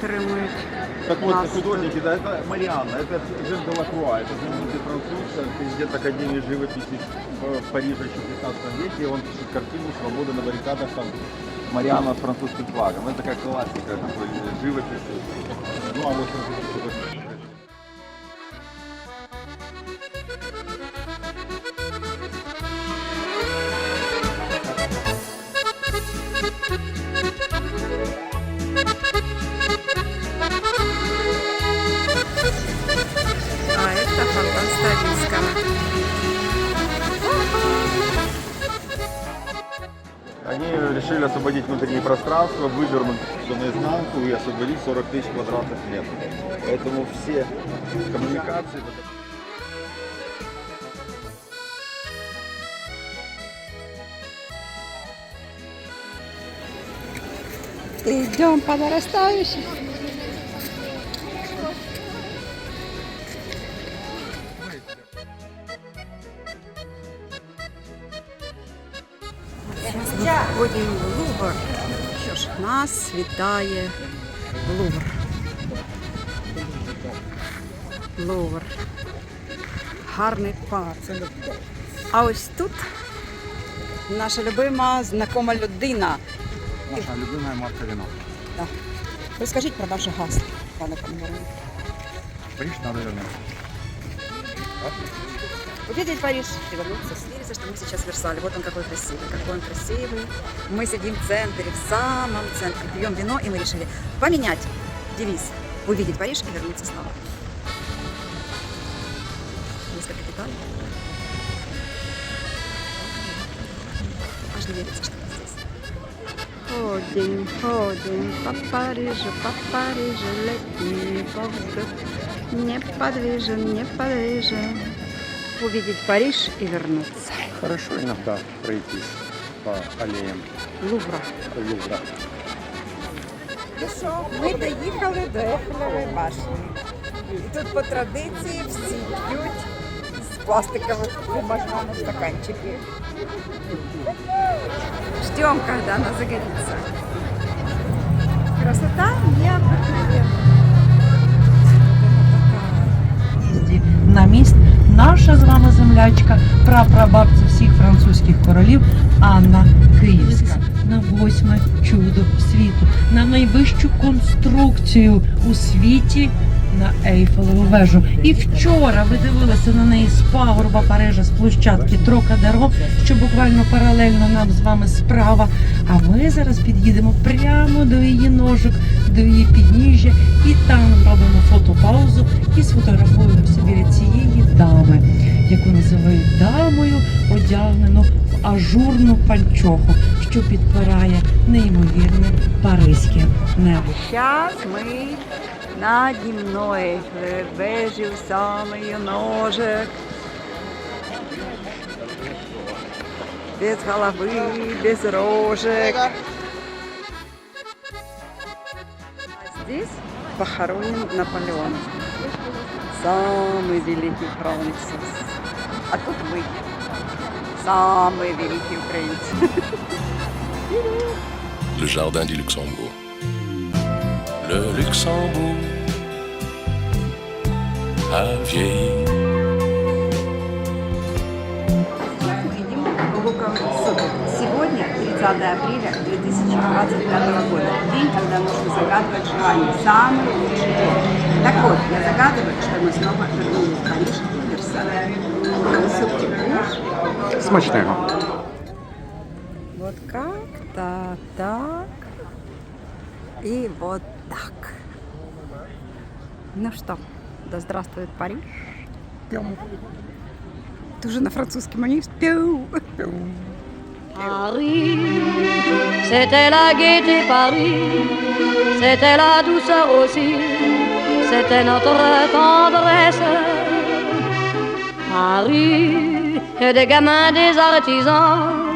підтримують Так вот, нас. художники, да, это Марианна, это Жен Делакруа, это знаменитый француз, президент Академии живописи в в Париже еще в 15 веке, он пишет картину «Свобода на баррикадах», там Марианна с французским флагом. Это такая классика такой живописи. Ну, а вот французский решили освободить внутреннее пространство, вывернуть все наизнанку и освободить 40 тысяч квадратных метров. Поэтому все коммуникации... Идем по нарастающей. Входимо в Лувр. Що ж, нас вітає Лувр. Лувр. Гарний парк. А ось тут наша любима знакома людина. Наша любимая марка вина. Да. Розкажіть про ваше гасло, пане. Париж надо вернуться. Увидеть Париж и вернуться. Снились, что мы сейчас в Версале. Вот он какой красивый, какой он красивый. Мы сидим в центре, в самом центре, пьем вино, и мы решили поменять девиз. Увидеть Париж и вернуться снова. Несколько деталей. Аж не верится, что мы здесь. Ходим, ходим по Парижу, по Парижу, летний воздух неподвижен, неподвижен. Увидеть Париж и вернуться. Хорошо иногда пройтись по аллеям Лувра. Лувра. Ну що, ми доїхали до Ейфелевої башні. І тут по традиції всі п'ють з пластикових бумажних стаканчиків. Ждем, когда она загорится. Красота наша з вами землячка, прапрабабця всіх французьких королів Анна Київська. На восьме чудо світу, на найвищу конструкцію у світі на Ейфелеву вежу. І вчора ви дивилися на неї з пагорба Парижа, з площадки Трокадеро, що буквально паралельно нам з вами справа. А ми зараз під'їдемо прямо до її ножок, до її підніжжя, і там фотопаузу і сфотографуємося біля цієї дами, яку називають дамою, одягнену в ажурну панчоху, що підпирає неймовірне паризьке небо. Сейчас мы на дневной вежі у самый ножек. Без головы, без рожек. А здесь похоронен Наполеон. Самый великий француз. А тут мы. Самые великие украинцы. le jardin du Luxembourg. Le Luxembourg a vieilli. 30 апреля 2025 года. День, когда нужно загадывать желание. Самый лучший день. Так вот, я загадываю, что мы снова вернулись в Версаль. Луковый супчик? Смачного. Вот как-то так. И вот так. Ну что, да здравствует Париж. Ты уже на французском, а не пиу. Paris, c'était la gaieté Paris, c'était la douceur aussi, c'était notre tendresse. Paris, des gamins, des artisans,